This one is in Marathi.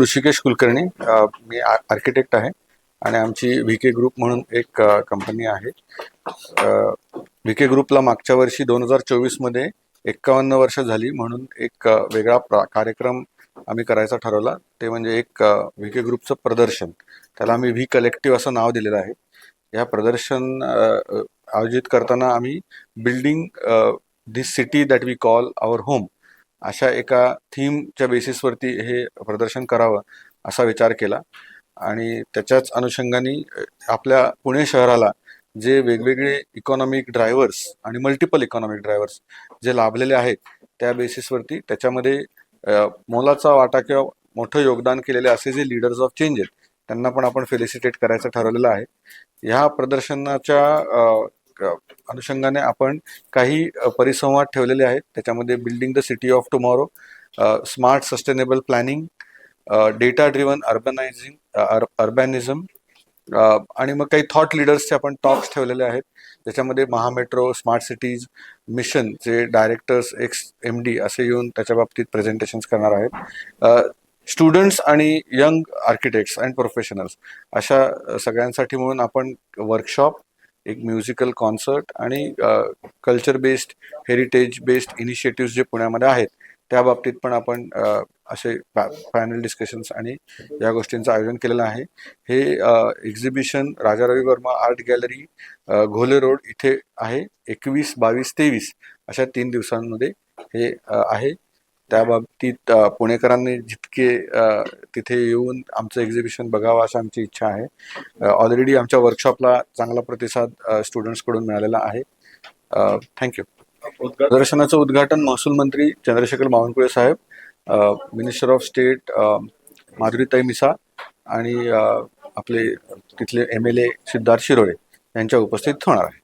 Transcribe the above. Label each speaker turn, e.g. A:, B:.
A: ऋषिकेश कुलकर्णी मी आर्किटेक्ट आहे आणि आमची व्ही के ग्रुप म्हणून एक कंपनी आहे. व्ही के ग्रुपला मागच्या वर्षी दोन हजार चोवीसमध्ये एक्कावन्न वर्ष झाली म्हणून एक वेगळा प्रा- कार्यक्रम आम्ही करायचा ठरवला. ते म्हणजे एक व्ही के ग्रुपचं प्रदर्शन. त्याला आम्ही व्ही कलेक्टिव्ह असं नाव दिलेलं आहे. या प्रदर्शन आयोजित करताना आम्ही building this city that we call our home अशा एका थीमच्या बेसिसवरती हे प्रदर्शन करावं असा विचार केला. आणि त्याच्याच अनुषंगाने आपल्या पुणे शहराला जे वेगवेगळे इकॉनॉमिक ड्रायव्हर्स आणि मल्टिपल इकॉनॉमिक ड्रायव्हर्स जे लाभलेले आहेत त्या बेसिसवरती त्याच्यामध्ये मोलाचा वाटा किंवा मोठं योगदान केलेले असे जे लीडर्स ऑफ चेंज आहेत त्यांना पण आपण फेलिसिटेट करायचं ठरवलेलं आहे. ह्या प्रदर्शनाच्या अनुषंगाने आपण काही परिसंवाद ठेवलेले आहेत. त्याच्यामध्ये building the city of tomorrow smart sustainable planning data driven urbanising urbanism आणि मग काही थॉट लिडर्सचे आपण टॉक्स ठेवलेले आहेत. त्याच्यामध्ये महामेट्रो स्मार्ट सिटीज मिशन जे डायरेक्टर्स एक्स एम डी असे येऊन त्याच्या बाबतीत प्रेझेंटेशन्स करणार आहेत. स्टुडंट्स आणि यंग आर्किटेक्ट्स अँड प्रोफेशनल्स अशा सगळ्यांसाठी म्हणून आपण वर्कशॉप एक म्युझिकल कॉन्सर्ट आणि culture based heritage based initiative जे पुण्यामध्ये आहेत त्या बाबतीत पण आपण असे फायनल डिस्कशन्स आणि या गोष्टींचं आयोजन केलेलं आहे. हे exhibition Raja Ravi Varma art gallery Ghole road इथे आहे एकवीस बावीस तेवीस अशा तीन दिवसांमध्ये हे आहे. त्या बाबतीत पुणेकरांनी जितके तिथे येऊन आमचं एक्झिबिशन बघावं अशी आमची इच्छा आहे. ऑलरेडी आमच्या वर्कशॉपला चांगला प्रतिसाद स्टुडंट्सकडून मिळालेला आहे. थँक्यू प्रदर्शनाचं उद्घाटन महसूल मंत्री चंद्रशेखर बावनकुळे साहेब minister of state Madhuritai Misal आणि आपले तिथले M L A Siddharth Shirole यांच्या उपस्थित होणार आहे.